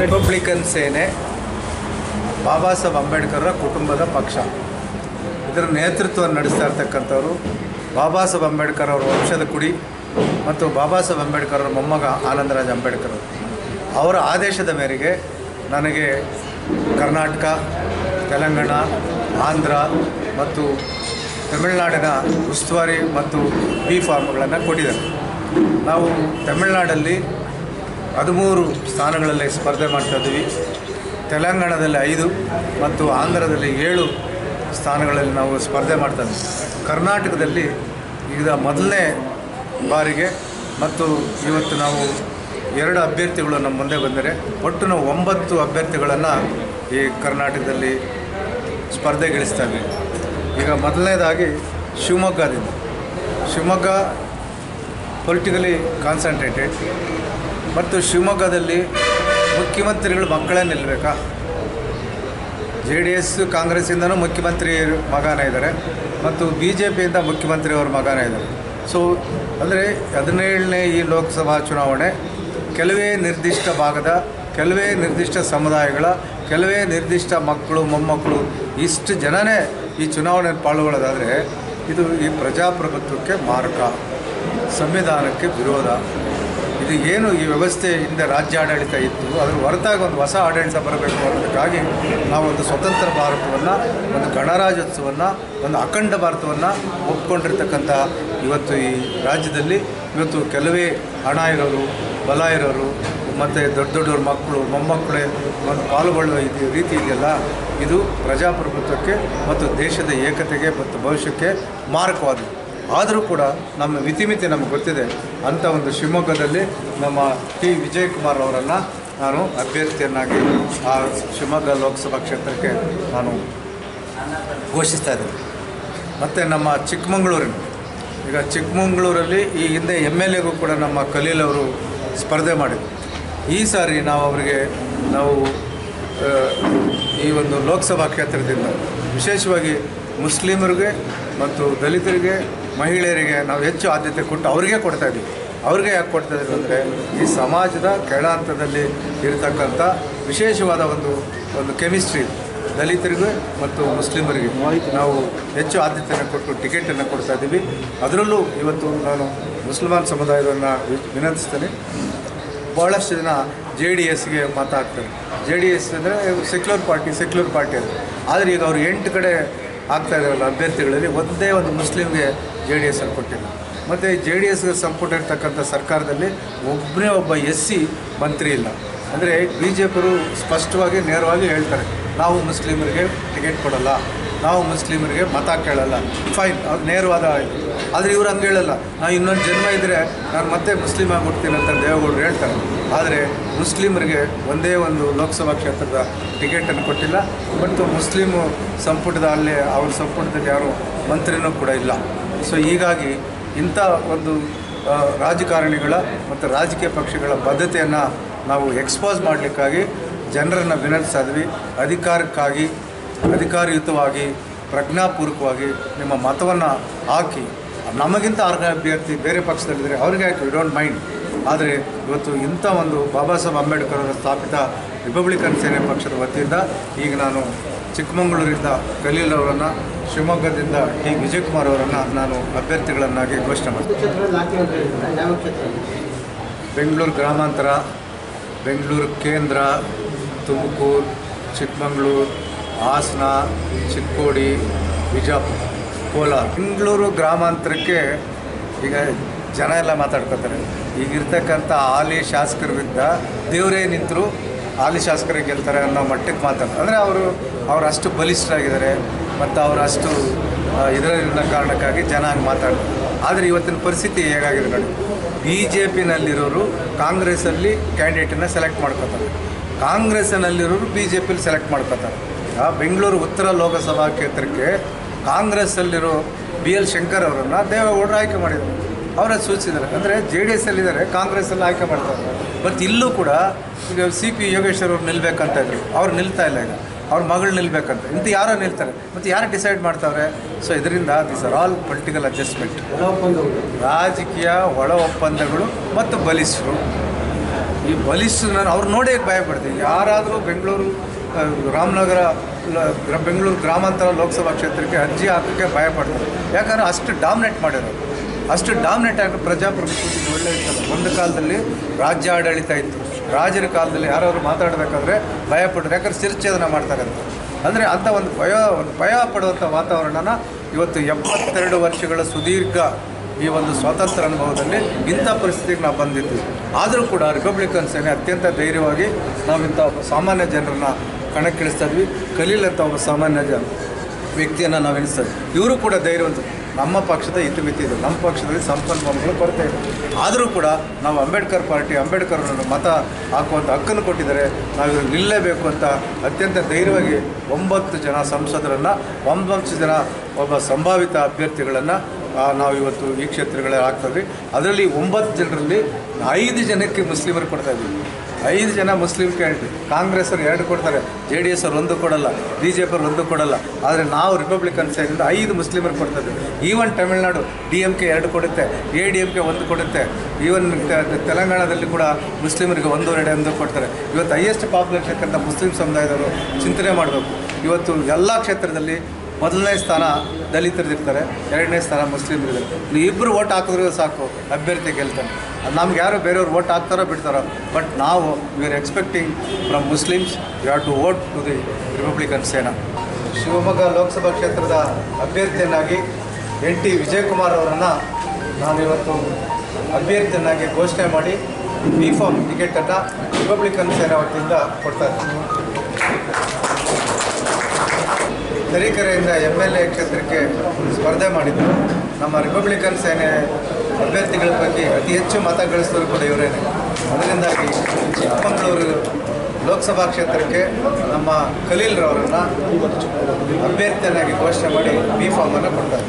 Republican ಸೇನೆ, ಬಾಬಾ ಸಾಹೇಬ್ ಅಂಬೇಡ್ಕರ್ರ ಕುಟುಂಬದ ಪಕ್ಷ. ಇದರ ನೇತೃತ್ವ ನಡೆಸ್ತಾ ಇರ್ತಕ್ಕಂಥವ್ರು ಬಾಬಾ ಸಾಹೇಬ್ ಅಂಬೇಡ್ಕರ್ ಅವರ ವಂಶದ ಕುಡಿ ಮತ್ತು ಬಾಬಾ ಸಾಹೇಬ್ ಅಂಬೇಡ್ಕರ್ ಅವರ ಮೊಮ್ಮಗ ಆನಂದರಾಜ್ ಅಂಬೇಡ್ಕರ್ ಅವರು. ಆದೇಶದ ಮೇರೆಗೆ ನನಗೆ ಕರ್ನಾಟಕ, ತೆಲಂಗಾಣ, ಆಂಧ್ರ ಮತ್ತು ತಮಿಳುನಾಡಿನ ಉಸ್ತುವಾರಿ ಮತ್ತು ಬಿ ಫಾರ್ಮ್ಗಳನ್ನು ಕೊಟ್ಟಿದ್ದಾರೆ. ನಾವು ತಮಿಳುನಾಡಲ್ಲಿ ಹದಿಮೂರು ಸ್ಥಾನಗಳಲ್ಲಿ ಸ್ಪರ್ಧೆ ಮಾಡ್ತಾ ಇದ್ದೀವಿ. ತೆಲಂಗಾಣದಲ್ಲಿ ಐದು ಮತ್ತು ಆಂಧ್ರದಲ್ಲಿ ಏಳು ಸ್ಥಾನಗಳಲ್ಲಿ ನಾವು ಸ್ಪರ್ಧೆ ಮಾಡ್ತಾ ಇದ್ದೀವಿ. ಕರ್ನಾಟಕದಲ್ಲಿ ಈಗ ಮೊದಲನೇ ಬಾರಿಗೆ ಮತ್ತು ಇವತ್ತು ನಾವು ಎರಡು ಅಭ್ಯರ್ಥಿಗಳು ನಮ್ಮ ಮುಂದೆ ಬಂದರೆ, ಒಟ್ಟು ನಾವು ಒಂಬತ್ತು ಅಭ್ಯರ್ಥಿಗಳನ್ನು ಈ ಕರ್ನಾಟಕದಲ್ಲಿ ಸ್ಪರ್ಧೆಗಿಳಿಸ್ತಾ ಇದ್ದೀವಿ. ಈಗ ಮೊದಲನೇದಾಗಿ ಶಿವಮೊಗ್ಗದಿಂದ. ಶಿವಮೊಗ್ಗ ಪೊಲಿಟಿಕಲಿ ಕಾನ್ಸಂಟ್ರೇಟೆಡ್ ಮತ್ತು ಶಿವಮೊಗ್ಗದಲ್ಲಿ ಮುಖ್ಯಮಂತ್ರಿಗಳು ಮಕ್ಕಳೇ ನಿಲ್ಲಬೇಕಾ? ಜೆ ಡಿ ಎಸ್, ಕಾಂಗ್ರೆಸ್ಸಿಂದನೂ ಮುಖ್ಯಮಂತ್ರಿ ಮಗನೇ ಇದ್ದಾರೆ ಮತ್ತು ಬಿ ಜೆ ಪಿಯಿಂದ ಮುಖ್ಯಮಂತ್ರಿ ಅವ್ರ ಮಗನೇ ಇದ್ದಾರೆ. ಸೊ ಅಂದರೆ ಹದಿನೇಳನೇ ಈ ಲೋಕಸಭಾ ಚುನಾವಣೆ ಕೆಲವೇ ನಿರ್ದಿಷ್ಟ ಭಾಗದ, ಕೆಲವೇ ನಿರ್ದಿಷ್ಟ ಸಮುದಾಯಗಳ, ಕೆಲವೇ ನಿರ್ದಿಷ್ಟ ಮಕ್ಕಳು, ಮೊಮ್ಮಕ್ಕಳು, ಇಷ್ಟು ಜನನೇ ಈ ಚುನಾವಣೆಯಲ್ಲಿ ಪಾಲ್ಗೊಳ್ಳೋದಾದರೆ ಇದು ಈ ಪ್ರಜಾಪ್ರಭುತ್ವಕ್ಕೆ ಮಾರಕ, ಸಂವಿಧಾನಕ್ಕೆ ವಿರೋಧ. ಇದು ಏನು ಈ ವ್ಯವಸ್ಥೆ ಹಿಂದೆ ರಾಜ್ಯ ಆಡಳಿತ ಇತ್ತು, ಅದರ ಹೊರತಾಗಿ ಒಂದು ಹೊಸ ಆಡಳಿತ ಬರಬೇಕು ಅನ್ನೋದಕ್ಕಾಗಿ ನಾವೊಂದು ಸ್ವತಂತ್ರ ಭಾರತವನ್ನು, ಒಂದು ಗಣರಾಜ್ಯೋತ್ಸವವನ್ನು, ಒಂದು ಅಖಂಡ ಭಾರತವನ್ನು ಒಪ್ಕೊಂಡಿರ್ತಕ್ಕಂಥ ಇವತ್ತು ಈ ರಾಜ್ಯದಲ್ಲಿ. ಇವತ್ತು ಕೆಲವೇ ಹಣ ಇರೋರು ಬಲ ಇರೋರು ಮತ್ತು ದೊಡ್ಡ ದೊಡ್ಡವ್ರ ಮಕ್ಕಳು, ಮೊಮ್ಮಕ್ಕಳೇ ಒಂದು ಪಾಲ್ಗೊಳ್ಳುವ ಇದು ರೀತಿ ಇದೆಯಲ್ಲ, ಇದು ಪ್ರಜಾಪ್ರಭುತ್ವಕ್ಕೆ ಮತ್ತು ದೇಶದ ಏಕತೆಗೆ ಮತ್ತು ಭವಿಷ್ಯಕ್ಕೆ ಮಾರಕವಾದದ್ದು. ಆದರೂ ಕೂಡ ನಮ್ಮ ಮಿತಿಮಿತಿ ನಮಗೆ ಗೊತ್ತಿದೆ. ಅಂಥ ಒಂದು ಶಿವಮೊಗ್ಗದಲ್ಲಿ ನಮ್ಮ ಟಿ. ವಿಜಯಕುಮಾರ್ ಅವರನ್ನು ನಾನು ಅಭ್ಯರ್ಥಿಯನ್ನಾಗಿ ಆ ಶಿವಮೊಗ್ಗ ಲೋಕಸಭಾ ಕ್ಷೇತ್ರಕ್ಕೆ ನಾನು ಘೋಷಿಸ್ತಾ ಇದ್ದೇನೆ. ಮತ್ತು ನಮ್ಮ ಚಿಕ್ಕಮಗಳೂರಿನ, ಈಗ ಚಿಕ್ಕಮಗಳೂರಲ್ಲಿ ಈ ಹಿಂದೆ ಎಂ ಎಲ್ ಎಗೂ ಕೂಡ ನಮ್ಮ ಕಲೀಲ್ ಅವರು ಸ್ಪರ್ಧೆ ಮಾಡಿದ್ರು. ಈ ಸಾರಿ ನಾವು ಅವರಿಗೆ, ನಾವು ಈ ಒಂದು ಲೋಕಸಭಾ ಕ್ಷೇತ್ರದಿಂದ ವಿಶೇಷವಾಗಿ ಮುಸ್ಲಿಮರಿಗೆ ಮತ್ತು ದಲಿತರಿಗೆ ಮಹಿಳೆಯರಿಗೆ ನಾವು ಹೆಚ್ಚು ಆದ್ಯತೆ ಕೊಟ್ಟು ಅವ್ರಿಗೆ ಕೊಡ್ತಾ ಇದ್ದೀವಿ. ಅವ್ರಿಗೆ ಯಾಕೆ ಕೊಡ್ತಾ ಇದ್ದೀವಿ ಅಂದರೆ ಈ ಸಮಾಜದ ಕೆಳ ಹಂತದಲ್ಲಿ ಇರತಕ್ಕಂಥ ವಿಶೇಷವಾದ ಒಂದು ಒಂದು ಕೆಮಿಸ್ಟ್ರಿ ದಲಿತರಿಗೂ ಮತ್ತು ಮುಸ್ಲಿಮರಿಗೆ ನಾವು ಹೆಚ್ಚು ಆದ್ಯತೆಯನ್ನು ಕೊಟ್ಟು ಟಿಕೆಟನ್ನು ಕೊಡ್ತಾ ಇದ್ದೀವಿ. ಅದರಲ್ಲೂ ಇವತ್ತು ನಾನು ಮುಸ್ಲಿಮಾನ್ ಸಮುದಾಯವನ್ನು ವಿನಂತಿಸ್ತೇನೆ. ಭಾಳಷ್ಟು ಜನ ಜೆ ಡಿ ಎಸ್ಗೆ ಮಾತಾಡ್ತಾರೆ. ಜೆ ಡಿ ಎಸ್ ಅಂದರೆ ಸೆಕ್ಯುಲರ್ ಪಾರ್ಟಿ ಸೆಕ್ಯುಲರ್ ಪಾರ್ಟಿ ಅದು ಆದರೆ ಈಗ ಅವರು ಎಂಟು ಕಡೆ ಆಗ್ತಾ ಇದ್ದಾರಲ್ಲ ಅಭ್ಯರ್ಥಿಗಳಲ್ಲಿ ಒಂದೇ ಒಂದು ಮುಸ್ಲಿಮ್ಗೆ ಜೆ ಡಿ ಎಸ್ಸಲ್ಲಿ ಕೊಟ್ಟಿಲ್ಲ. ಮತ್ತು ಜೆ ಡಿ ಎಸ್ಗೆ ಸಂಪುಟ ಇರ್ತಕ್ಕಂಥ ಸರ್ಕಾರದಲ್ಲಿ ಒಬ್ಬನೇ ಒಬ್ಬ ಎಸ್ ಸಿ ಮಂತ್ರಿ ಇಲ್ಲ. ಅಂದರೆ ಬಿ ಜೆ ಪಿಯವರು ಸ್ಪಷ್ಟವಾಗಿ, ನೇರವಾಗಿ ಹೇಳ್ತಾರೆ, ನಾವು ಮುಸ್ಲಿಮರಿಗೆ ಟಿಕೆಟ್ ಕೊಡಲ್ಲ. ನಾವು ಮುಸ್ಲಿಮರಿಗೆ ಮತ ಕೇಳಲ್ಲ. ಫೈನ್ ಅವ್ರು ನೇರವಾದ ಆಯಿತು. ಆದರೆ ಇವ್ರು ಹಂಗೆ ಹೇಳಲ್ಲ. ನಾವು ಇನ್ನೊಂದು ಜನ್ಮ ಇದ್ದರೆ ನಾನು ಮತ್ತೆ ಮುಸ್ಲಿಮ್ ಆಗ್ಬಿಡ್ತೀನಿ ಅಂತ ದೇವೇಗೌಡರು ಹೇಳ್ತಾರೆ. ಆದರೆ ಮುಸ್ಲಿಮರಿಗೆ ಒಂದೇ ಒಂದು ಲೋಕಸಭಾ ಕ್ಷೇತ್ರದ ಟಿಕೆಟನ್ನು ಕೊಟ್ಟಿಲ್ಲ. ಮತ್ತು ಮುಸ್ಲಿಮು ಸಂಪುಟದ ಅಲ್ಲಿ ಅವ್ರ ಸಂಪುಟದಲ್ಲಿ ಯಾರು ಮಂತ್ರಿನೂ ಕೂಡ ಇಲ್ಲ. ಸೊ ಹೀಗಾಗಿ ಇಂಥ ಒಂದು ರಾಜಕಾರಣಿಗಳ ಮತ್ತು ರಾಜಕೀಯ ಪಕ್ಷಗಳ ಬದ್ಧತೆಯನ್ನು ನಾವು ಎಕ್ಸ್ಪೋಸ್ ಮಾಡಲಿಕ್ಕಾಗಿ ಜನರನ್ನು ವಿನಂತಿಸ್ತಾ ಇದ್ವಿ ಅಧಿಕಾರಕ್ಕಾಗಿ ಅಧಿಕಾರಯುತವಾಗಿ ಪ್ರಜ್ಞಾಪೂರ್ವಕವಾಗಿ ನಿಮ್ಮ ಮತವನ್ನು ಹಾಕಿ, ನಮಗಿಂತ ಅರ್ಹ ಅಭ್ಯರ್ಥಿ ಬೇರೆ ಪಕ್ಷದಲ್ಲಿದ್ದರೆ ಅವ್ರಿಗೆ ಹಾಕಿ ವಿ ಡೋಂಟ್ ಮೈಂಡ್ ಆದರೆ ಇವತ್ತು ಇಂಥ ಒಂದು ಬಾಬಾ ಸಾಹೇಬ್ ಅಂಬೇಡ್ಕರ್ ಅವರ ಸ್ಥಾಪಿತ ರಿಪಬ್ಲಿಕನ್ ಸೇನೆ ಪಕ್ಷದ ವತಿಯಿಂದ ಈಗ ನಾನು ಚಿಕ್ಕಮಗಳೂರಿಂದ ಖಲೀಲ್ ಅವರನ್ನು, ಶಿವಮೊಗ್ಗದಿಂದ ಟಿ. ವಿಜಯಕುಮಾರ್ ಅವರನ್ನು ನಾನು ಅಭ್ಯರ್ಥಿಗಳನ್ನಾಗಿ ಘೋಷಣೆ ಮಾಡ್ತೀನಿ. ಬೆಂಗಳೂರು ಗ್ರಾಮಾಂತರ, ಬೆಂಗಳೂರು ಕೇಂದ್ರ, ತುಮಕೂರು, ಚಿಕ್ಕಮಗಳೂರು ಹಾಸನ, ಚಿಕ್ಕೋಡಿ, ಬಿಜಾಪುರ, ಕೋಲಾರ. ಬೆಂಗಳೂರು ಗ್ರಾಮಾಂತರಕ್ಕೆ ಈಗ ಜನ ಎಲ್ಲ ಮಾತಾಡ್ಕೋತಾರೆ. ಈಗಿರ್ತಕ್ಕಂಥ ಹಾಲಿ ಶಾಸಕರಿಂದ ದೇವರೇ ನಿಂತರು ಹಾಲಿ ಶಾಸಕರಿಗೆ ಗೆಲ್ತಾರೆ ಅನ್ನೋ ಮಟ್ಟಕ್ಕೆ ಮಾತಾಡ್ತಾರೆ. ಅಂದರೆ ಅವರು ಅವರು ಅಷ್ಟು ಬಲಿಷ್ಠರಾಗಿದ್ದಾರೆ ಮತ್ತು ಅವರು ಅಷ್ಟು ಇದರಲ್ಲಿನ ಕಾರಣಕ್ಕಾಗಿ ಜನ ಹಂಗೆ ಮಾತಾಡ್ತಾರೆ. ಆದರೆ ಇವತ್ತಿನ ಪರಿಸ್ಥಿತಿ ಹೇಗಾಗಿದೆ ನೋಡಿ ಬಿ ಜೆ ಪಿನಲ್ಲಿರೋರು ಕಾಂಗ್ರೆಸ್ಸಲ್ಲಿ ಕ್ಯಾಂಡಿಡೇಟನ್ನು ಸೆಲೆಕ್ಟ್ ಮಾಡ್ಕೋತಾರೆ. ಕಾಂಗ್ರೆಸ್ಸಿನಲ್ಲಿರೋರು ಬಿ ಜೆ ಪಿಲಿ ಸೆಲೆಕ್ಟ್ ಮಾಡ್ಕೋತಾರೆ. ಬೆಂಗಳೂರು ಉತ್ತರ ಲೋಕಸಭಾ ಕ್ಷೇತ್ರಕ್ಕೆ ಕಾಂಗ್ರೆಸ್ಸಲ್ಲಿರೋ ಬಿ ಎಲ್ ಶಂಕರ್ ಅವರನ್ನು ದೇವೇಗೌಡರು ಆಯ್ಕೆ ಮಾಡಿದರು. ಅವರ ಸೂಚಿಸಿದ್ದಾರೆ. ಅಂದರೆ ಜೆ ಡಿ ಎಸ್ಸಲ್ಲಿದ್ದಾರೆ ಕಾಂಗ್ರೆಸ್ಸಲ್ಲಿ ಆಯ್ಕೆ ಮಾಡ್ತಾರೆ ಬಟ್ ಇಲ್ಲೂ ಕೂಡ ಈಗ ಸಿ ಪಿ ಯೋಗೇಶ್ವರ್ ಅವ್ರು ನಿಲ್ಬೇಕಂತ ಇದ್ರು. ಅವ್ರು ನಿಲ್ತಾ ಇಲ್ಲ ಈಗ. ಅವ್ರ ಮಗಳು ನಿಲ್ಬೇಕಂತ. ಇಂಥ ಯಾರೋ ನಿಲ್ತಾರೆ. ಮತ್ತು ಯಾರು ಡಿಸೈಡ್ ಮಾಡ್ತಾವ್ರೆ? ಸೊ ಇದರಿಂದ this are all political adjustment ರಾಜಕೀಯ, ಒಳ ಒಪ್ಪಂದಗಳು ಮತ್ತು ಬಲಿಷ್ಠರು ಈ ಬಲಿಷ್ಠನ ಅವ್ರು ನೋಡೇ ಭಯ ಪಡ್ತೀನಿ ಯಾರಾದರೂ ಬೆಂಗಳೂರು ರಾಮನಗರ ಬೆಂಗಳೂರು ಗ್ರಾಮಾಂತರ ಲೋಕಸಭಾ ಕ್ಷೇತ್ರಕ್ಕೆ ಅರ್ಜಿ ಹಾಕೋಕ್ಕೆ ಭಯ ಪಡ್ತಾರೆ. ಯಾಕಂದರೆ ಅಷ್ಟು ಡಾಮಿನೇಟ್ ಮಾಡಿರೋದು ಅಷ್ಟು ಡಾಮಿನೇಟ್ ಆಗಿ ಪ್ರಜಾಪ್ರಭುತ್ವ ಒಳ್ಳೆ ಇರ್ತದೆ ಒಂದು ಕಾಲದಲ್ಲಿ ರಾಜ್ಯ ಆಡಳಿತ ಇತ್ತು. ರಾಜರ ಕಾಲದಲ್ಲಿ ಯಾರಾದರೂ ಮಾತಾಡಬೇಕಾದ್ರೆ ಭಯ ಪಡ್ರು ಯಾಕಂದ್ರೆ ಶಿರಚ್ಛೇದನ ಮಾಡ್ತಾರೆ ಅಂತ. ಅಂದರೆ ಅಂಥ ಒಂದು ಭಯ ಒಂದು ಭಯ ಪಡುವಂಥ ವಾತಾವರಣನ ಇವತ್ತು ಎಪ್ಪತ್ತೆರಡು ವರ್ಷಗಳ ಸುದೀರ್ಘ ಈ ಒಂದು ಸ್ವಾತಂತ್ರ್ಯ ಅನುಭವದಲ್ಲಿ ಇಂಥ ಪರಿಸ್ಥಿತಿಗೆ ನಾವು ಬಂದಿದ್ದೀವಿ ಆದರೂ ಕೂಡ ರಿಪಬ್ಲಿಕನ್ ಸೇನೆ ಅತ್ಯಂತ ಧೈರ್ಯವಾಗಿ ನಾವು ಇಂಥ ಸಾಮಾನ್ಯ ಜನರನ್ನ ಕಣಕ್ಕಿಳಿಸ್ತಾ ಇದ್ವಿ. ಕಲೀಲಂಥ ಒಬ್ಬ ಸಾಮಾನ್ಯ ಜನ ವ್ಯಕ್ತಿಯನ್ನು ನಾವು ಎಣಿಸ್ತೇವೆ ಇವರು ಕೂಡ ಧೈರ್ಯವಂತ ನಮ್ಮ ಪಕ್ಷದ ಇತಿಮಿತಿ ಇದೆ ನಮ್ಮ ಪಕ್ಷದಲ್ಲಿ ಸಂಪನ್ಮೂಲಗಳು ಕೊರತೆ ಇದೆ ಆದರೂ ಕೂಡ ನಾವು ಅಂಬೇಡ್ಕರ್ ಪಾರ್ಟಿ, ಅಂಬೇಡ್ಕರ್ ಮತ ಹಾಕುವಂಥ ಹಕ್ಕನ್ನು ಕೊಟ್ಟಿದ್ದಾರೆ. ನಾವು ಇವರು ನಿಲ್ಲಲೇಬೇಕು ಅಂತ ಅತ್ಯಂತ ಧೈರ್ಯವಾಗಿ ಒಂಬತ್ತು ಜನ ಸಂಸದರನ್ನು, ಒಂಬತ್ತು ಜನ ಒಬ್ಬ ಸಂಭಾವಿತ ಅಭ್ಯರ್ಥಿಗಳನ್ನು ನಾವು ಇವತ್ತು ಈ ಕ್ಷೇತ್ರಗಳಲ್ಲಿ ಹಾಕ್ತಾ ಅದರಲ್ಲಿ ಒಂಬತ್ತು ಜನರಲ್ಲಿ ಐದು ಜನಕ್ಕೆ ಮುಸ್ಲಿಮರು ಕೊಡ್ತಾ ಇದ್ದೀವಿ ಐದು ಜನ ಮುಸ್ಲಿಂ ಕ್ಯಾಂಡಿಡೇಟ್ ಕಾಂಗ್ರೆಸ್ ಅವ್ರು ಎರಡು ಕೊಡ್ತಾರೆ, ಜೆ ಡಿ ಎಸ್ ಅವ್ರು ಒಂದು ಕೊಡಲ್ಲ, ಬಿ ಜೆ ಪಿ ಅವ್ರು ಒಂದು ಕೊಡಲ್ಲ. ಆದರೆ ನಾವು ರಿಪಬ್ಲಿಕನ್ ಸೈಡಿಂದ ಐದು ಮುಸ್ಲಿಮರು ಕೊಡ್ತಾರೆ ಇದ್ದೀವಿ. Even Tamil Nadu D M K ಎರಡು ಕೊಡುತ್ತೆ ಎ ಡಿ ಎಂ ಕೆ ಒಂದು ಕೊಡುತ್ತೆ. ಈವನ್ ತೆಲಂಗಾಣದಲ್ಲಿ ಕೂಡ ಮುಸ್ಲಿಮರಿಗೆ ಒಂದು, ಎರಡು ಒಂದು ಕೊಡ್ತಾರೆ. ಇವತ್ತು ಹೈಯೆಸ್ಟ್ ಪಾಪ್ಯುಲೇಷನ್ ಇರ್ತಕ್ಕಂಥ ಮುಸ್ಲಿಂ ಸಮುದಾಯದವರು ಚಿಂತನೆ ಮಾಡಬೇಕು. ಇವತ್ತು ಎಲ್ಲ ಕ್ಷೇತ್ರದಲ್ಲಿ ಮೊದಲನೇ ಸ್ಥಾನ ದಲಿತರದಿರ್ತಾರೆ ಎರಡನೇ ಸ್ಥಾನ ಮುಸ್ಲಿಮರಿದ್ದಾರೆ. ನೀವು ಇಬ್ಬರು ಓಟ್ ಹಾಕಿದ್ರೆ ಸಾಕು, ಅಭ್ಯರ್ಥಿ ಗೆಲ್ತಾನೆ ಅದು ನಮ್ಗೆ ಯಾರು ಬೇರೆಯವ್ರು ಓಟ್ ಹಾಕ್ತಾರೋ ಬಿಡ್ತಾರೋ, ಬಟ್ ನಾವು we are expecting from Muslims you have to vote to the republican Sena Shivamogga Lok Sabha ಕ್ಷೇತ್ರದ ಅಭ್ಯರ್ಥಿಯನ್ನಾಗಿ ಎನ್ ಟಿ ವಿಜಯಕುಮಾರ್ ಅವರನ್ನು ನಾನಿವತ್ತು ಅಭ್ಯರ್ಥಿಯನ್ನಾಗಿ ಘೋಷಣೆ ಮಾಡಿ ಬಿ ಫಾರ್ಮ್ ಟಿಕೆಟನ್ನು ರಿಪಬ್ಲಿಕನ್ ಸೇನಾ ವತಿಯಿಂದ ಕೊಡ್ತಾ ಇದ್ದೀನಿ. ತರೀಕೆರೆಯಿಂದ ಎಂ ಎಲ್ ಎ ಕ್ಷೇತ್ರಕ್ಕೆ ಸ್ಪರ್ಧೆ ಮಾಡಿದರು. ನಮ್ಮ ರಿಪಬ್ಲಿಕನ್ ಸೇನೆ ಅಭ್ಯರ್ಥಿಗಳ ಬಗ್ಗೆ ಅತಿ ಹೆಚ್ಚು ಮತ ಗಳಿಸಿದ್ರು ಕೂಡ ಇವರೇನೆ ಅದರಿಂದಾಗಿ ಚಿಕ್ಕಮಗಳೂರು ಲೋಕಸಭಾ ಕ್ಷೇತ್ರಕ್ಕೆ ನಮ್ಮ ಖಲೀಲ್ರವರನ್ನು ಅಭ್ಯರ್ಥಿಯನ್ನಾಗಿ ಘೋಷಣೆ ಮಾಡಿ ಬಿ ಫಾರ್ಮನ್ನು ಕೊಡ್ತಾರೆ.